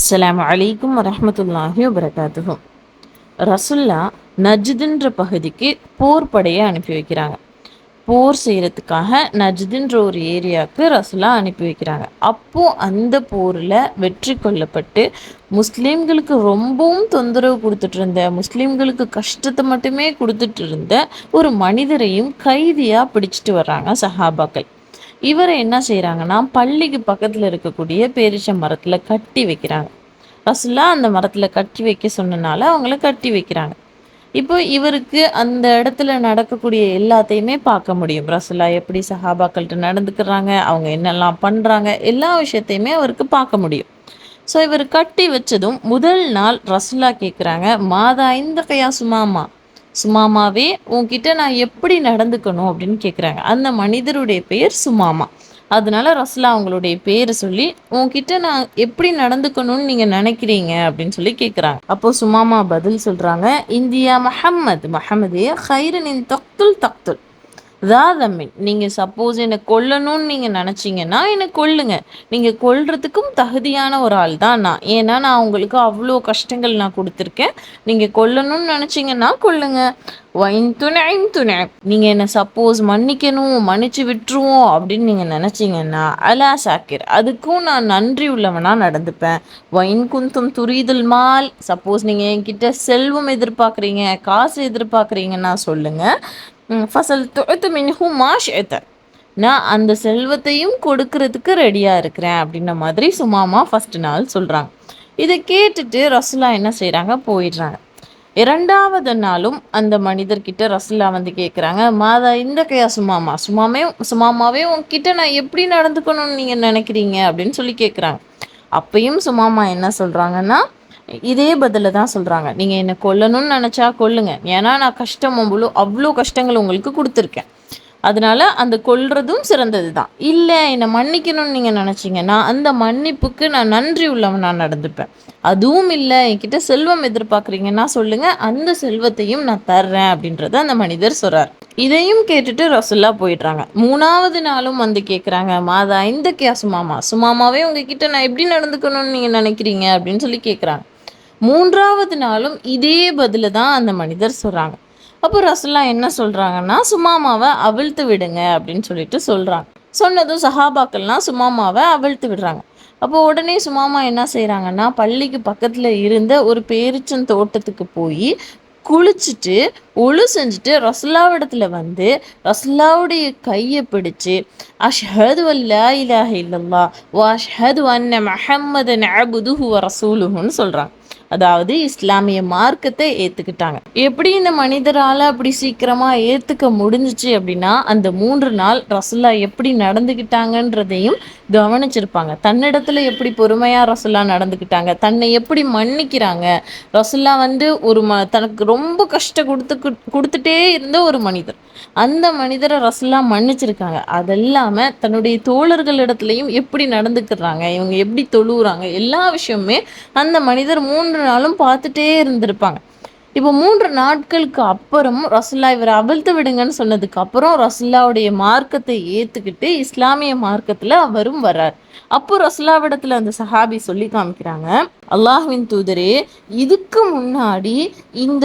அஸ்லாம் அலைக்கும் வரமத்துல்லாஹி வபரகாத்துகும் ரசுல்லா நஜ்துன்ற பகுதிக்கு போர் படையை அனுப்பி வைக்கிறாங்க. போர் செய்கிறதுக்காக நஜ்துன்ற ஒரு ஏரியாவுக்கு ரசுல்லா அனுப்பி வைக்கிறாங்க. அப்போது அந்த போரில் வெற்றி கொள்ளப்பட்டு முஸ்லீம்களுக்கு ரொம்பவும் தொந்தரவு கொடுத்துட்டு இருந்த முஸ்லீம்களுக்கு கஷ்டத்தை மட்டுமே கொடுத்துட்டு இருந்த ஒரு மனிதரையும் கைதியாக பிடிச்சிட்டு வர்றாங்க சஹாபாக்கள். இவரை என்ன செய்கிறாங்கன்னா பள்ளிக்கு பக்கத்தில் இருக்கக்கூடிய பேரிச்ச மரத்தில் கட்டி வைக்கிறாங்க. ரசுல்லா அந்த மரத்தில் கட்டி வைக்க சொன்னனால அவங்கள கட்டி வைக்கிறாங்க. இப்போ இவருக்கு அந்த இடத்துல நடக்கக்கூடிய எல்லாத்தையுமே பார்க்க முடியும். ரசுல்லா எப்படி சஹாபாக்கள்கிட்ட நடந்துக்கிறாங்க அவங்க என்னெல்லாம் பண்ணுறாங்க எல்லா விஷயத்தையுமே அவருக்கு பார்க்க முடியும். ஸோ இவர் கட்டி வச்சதும் முதல் நாள் ரசுல்லா கேட்குறாங்க மாதா இந்த கையா சுமாமா சுமாமாவே உன்கிட்ட நான் எப்படி நடந்துக்கணும்? அப்படின்னு கேட்குறாங்க அந்த மனிதருடைய பெயர் சுமாமா. அதனால ரஸ்லா அவங்களுடைய பேரை சொல்லி உன்கிட்ட நான் எப்படி நடந்துக்கணும்னு நீங்கள் நினைக்கிறீங்க? அப்படின்னு சொல்லி கேட்குறாங்க அப்போ சுமாமா பதில் சொல்கிறாங்க இந்தியா மஹம்மத் மஹமதே ஹைரனின் தக்துல் தக்துல். தாதம்மின் நீங்கள் சப்போஸ் என்னை கொல்லணும்னு நீங்கள் நினச்சிங்கன்னா என்னை கொல்லுங்க. நீங்கள் கொல்றதுக்கும் தகுதியான ஒரு ஆள் தான் நான். ஏன்னா நான் உங்களுக்கு அவ்வளோ கஷ்டங்கள் நான் கொடுத்துருக்கேன். நீங்கள் கொல்லணும்னு நினச்சிங்கன்னா கொல்லுங்க. வைன் துணை துணை. நீங்கள் என்னை சப்போஸ் மன்னிக்கணும் மன்னிச்சு விட்டுருவோம் அப்படின்னு நீங்கள் நினச்சிங்கன்னா அலா சாக்கிர் அதுக்கும் நான் நன்றி உள்ளவனாக நடந்துப்பேன். வைன் குந்தும் துரிதல் மால். சப்போஸ் நீங்கள் என்கிட்ட செல்வம் எதிர்பார்க்குறீங்க காசு எதிர்பார்க்குறீங்கன்னா சொல்லுங்கள் ஃபசல் தொழுத்து மின்ஹூ மாஷ் நான் அந்த செல்வத்தையும் கொடுக்கறதுக்கு ரெடியாக இருக்கிறேன் அப்படின்ன மாதிரி சும்மாமா ஃபஸ்ட் நாள் சொல்கிறாங்க இதை கேட்டுட்டு ரசுல்லா என்ன செய்கிறாங்க போயிடுறாங்க. இரண்டாவது நாளும் அந்த மனிதர்கிட்ட ரசுல்லா வந்து கேட்குறாங்க மாதா இந்த கையா சுமாமா சுமாமே சுமாமாவே உங்ககிட்ட நான் எப்படி நடந்துக்கணும்னு நீங்கள் நினைக்கிறீங்க? அப்படின்னு சொல்லி கேட்குறாங்க அப்பயும் சுமாமா என்ன சொல்கிறாங்கன்னா இதே பதில தான் சொல்கிறாங்க நீங்கள் என்னை கொல்லணும்னு நினச்சா கொல்லுங்க. ஏன்னா நான் கஷ்டம் அவ்வளோ அவ்வளோ கஷ்டங்கள் உங்களுக்கு கொடுத்துருக்கேன். அதனால அந்த கொல்றதும் சிறந்தது தான். இல்லை என்னை மன்னிக்கணும்னு நீங்கள் நினச்சிங்கன்னா அந்த மன்னிப்புக்கு நான் நன்றி உள்ளவன் நான் நடந்துப்பேன். அதுவும் இல்லை என்கிட்ட செல்வம் எதிர்பார்க்குறீங்கன்னா சொல்லுங்கள் அந்த செல்வத்தையும் நான் தர்றேன் அப்படின்றத அந்த மனிதர் சொல்கிறார் இதையும் கேட்டுட்டு ரசுல்லா போயிடுறாங்க. மூணாவது நாளும் வந்து கேட்குறாங்க மாதா இந்த கே சுமாமா சுமாமாவே உங்ககிட்ட நான் எப்படி நடந்துக்கணும்னு நீங்கள் நினைக்கிறீங்க? அப்படின்னு சொல்லி கேட்குறாங்க மூன்றாவது நாளும் இதே பதில தான் அந்த மனிதர் சொல்கிறாங்க அப்போ ரசுல்லா என்ன சொல்கிறாங்கன்னா சுமாமாவை அவிழ்த்து விடுங்க அப்படின்னு சொல்லிட்டு சொல்கிறாங்க சொன்னதும் சஹாபாக்கள்லாம் சுமாமாவை அவிழ்த்து விடுறாங்க. அப்போ உடனே சுமாமா என்ன செய்கிறாங்கன்னா பள்ளிக்கு பக்கத்தில் இருந்த ஒரு பேரிச்சன் தோட்டத்துக்கு போய் குளிச்சுட்டு ஒழு செஞ்சுட்டு ரசல்லாவிடத்தில் வந்து ரசுல்லாவுடைய கையை பிடிச்சு அஷ்ஹது அல்லா இலாஹ இல்லல்லா வா அஷ்ஹது அன்ன மஹம்மது அபுதுஹு ரசூலுஹுன்னு சொல்கிறாங்க அதாவது இஸ்லாமிய மார்க்கத்தை ஏற்றுக்கிட்டாங்க எப்படி இந்த மனிதரால் அப்படி சீக்கிரமாக ஏற்றுக்க முடிஞ்சிச்சு அப்படின்னா அந்த மூன்று நாள் ரசுல்லா எப்படி நடந்துக்கிட்டாங்கன்றதையும் கவனிச்சிருப்பாங்க. தன்னிடத்துல எப்படி பொறுமையாக ரசுல்லா நடந்துக்கிட்டாங்க தன்னை எப்படி மன்னிக்கிறாங்க ரசுல்லா வந்து ஒரு ம தனக்கு ரொம்ப கஷ்டம் கொடுத்து கொடுத்துட்டே இருந்த ஒரு மனிதர். அந்த மனிதரை ரசுல்லா மன்னிச்சிருக்காங்க. அதெல்லாமல் தன்னுடைய தோழர்களிடத்துலையும் எப்படி நடந்துக்கிறாங்க இவங்க எப்படி தொழுவுறாங்க எல்லா விஷயமுமே அந்த மனிதர் மூன்று நாளும் பார்த்துட்டே இருந்திருப்பாங்க. இப்போ மூன்று நாட்களுக்கு அப்புறம் ரசுல்லா இவரை அவிழ்த்து விடுங்கன்னு சொன்னதுக்கு அப்புறம் ரசுல்லாவுடைய மார்க்கத்தை ஏற்றுக்கிட்டு இஸ்லாமிய மார்க்கத்தில் அவரும் வர்றார். அப்போ ரசுல்லாவிடத்தில் அந்த சஹாபி சொல்லி காமிக்கிறாங்க அல்லாஹ்வின் தூதரே இதுக்கு முன்னாடி இந்த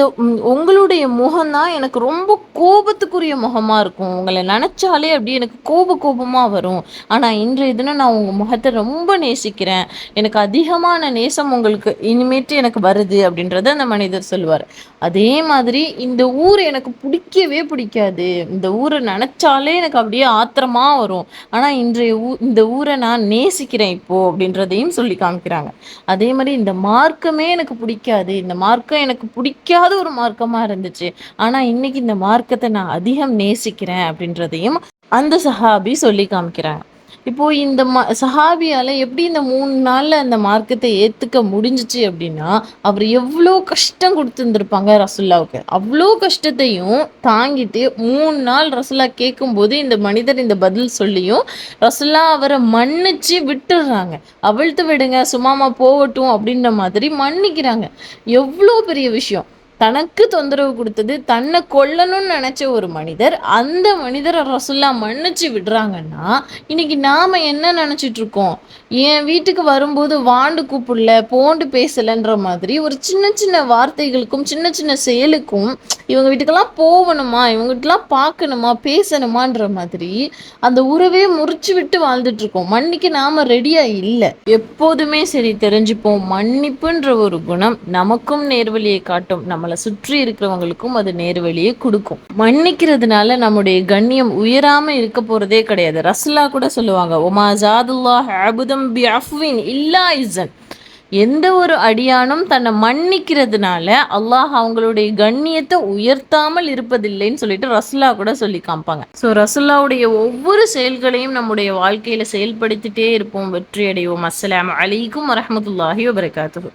உங்களுடைய முகம்தான் எனக்கு ரொம்ப கோபத்துக்குரிய முகமாக இருக்கும். உங்களை நினச்சாலே அப்படி எனக்கு கோப கோபமாக வரும். ஆனால் இன்றைய தினம் நான் உங்கள் முகத்தை ரொம்ப நேசிக்கிறேன். எனக்கு அதிகமான நேசம் உங்களுக்கு இனிமேட்டு எனக்கு வருது அப்படின்றத அந்த மனிதர் சொல்லுவார். அதே மாதிரி இந்த ஊர் எனக்கு பிடிக்கவே பிடிக்காது. இந்த ஊரை நினச்சாலே எனக்கு அப்படியே ஆத்திரமாக வரும். ஆனால் இன்றைய ஊ இந்த ஊரை நான் நேசிக்கிறேன் இப்போது அப்படின்றதையும் சொல்லி காமிக்கிறாங்க. அதே மாதிரி இந்த மார்க்கமே எனக்கு பிடிக்காது. இந்த மார்க்கம் எனக்கு பிடிக்காத ஒரு மார்க்கமாக இருந்துச்சு. ஆனால் இன்னைக்கு இந்த மார்க்கத்தை நான் அதிகம் நேசிக்கிறேன் அப்படின்றதையும் அந்த சஹாபி சொல்லி காமிக்கிறாங்க. இப்போ இந்த ம சஹாபியால் எப்படி இந்த மூணு நாளில் அந்த மார்க்கத்தை ஏற்றுக்க முடிஞ்சிச்சு அப்படின்னா அவர் எவ்வளோ கஷ்டம் கொடுத்துருந்துருப்பாங்க ரசுல்லாவுக்கு. அவ்வளோ கஷ்டத்தையும் தாங்கிட்டு மூணு நாள் ரசுல்லா கேட்கும்போது இந்த மனிதர் இந்த பதில் சொல்லியும் ரசுல்லா அவரை மன்னிச்சு விட்டுடுறாங்க. அவிழ்த்து விடுங்க சும்மாமா போகட்டும் அப்படின்ற மாதிரி மன்னிக்கிறாங்க. எவ்வளோ பெரிய விஷயம். தனக்கு தொந்தரவு கொடுத்தது தன்னை கொல்லணும்னு நினச்ச ஒரு மனிதர் அந்த மனிதரை ரசுல்லா மன்னிச்சு விடுறாங்கன்னா இன்னைக்கு நாம் என்ன நினச்சிட்டு இருக்கோம்? என் வீட்டுக்கு வரும்போது வாண்டு கூப்பிடல போண்டு பேசலைன்ற மாதிரி ஒரு சின்ன சின்ன வார்த்தைகளுக்கும் சின்ன சின்ன செயலுக்கும் இவங்க வீட்டுக்கெல்லாம் போகணுமா இவங்ககிட்டலாம் பார்க்கணுமா? பேசணுமான்ற மாதிரி அந்த உறவே முறிச்சு விட்டு வாழ்ந்துட்டு இருக்கோம் மன்னிக்க நாம ரெடியா இல்லை. எப்போதுமே சரி தெரிஞ்சுப்போம். மன்னிப்புன்ற ஒரு குணம் நமக்கும் நேர்வழியை காட்டும். நம்மளை சுற்றி இருக்கிறவங்களுக்கும் அது நேர்வழியை கொடுக்கும். மன்னிக்கிறதுனால நம்முடைய கண்ணியம் உயராம இருக்க போறதே கிடையாது. ரஸ்லா கூட சொல்லுவாங்க ஒமா ஜாதுல்லா அபுதம் பி அஃப்வின் இல்லா இசன் எந்த ஒரு அடியானும் தன்னை மன்னிக்கிறதுனால அல்லாஹ் அவங்களுடைய கண்ணியத்தை உயர்த்தாமல் இருப்பதில்லைன்னு சொல்லிட்டு ரசுல்லா கூட சொல்லி காமிப்பாங்க. ஸோ ரசுல்லாவுடைய ஒவ்வொரு செயல்களையும் நம்முடைய வாழ்க்கையில செயல்படுத்திட்டே இருப்போம். வெற்றி அடைவோம் அஸ்லாம் அலைக்கும் வரமத்துல்லாஹி வபரகாத்து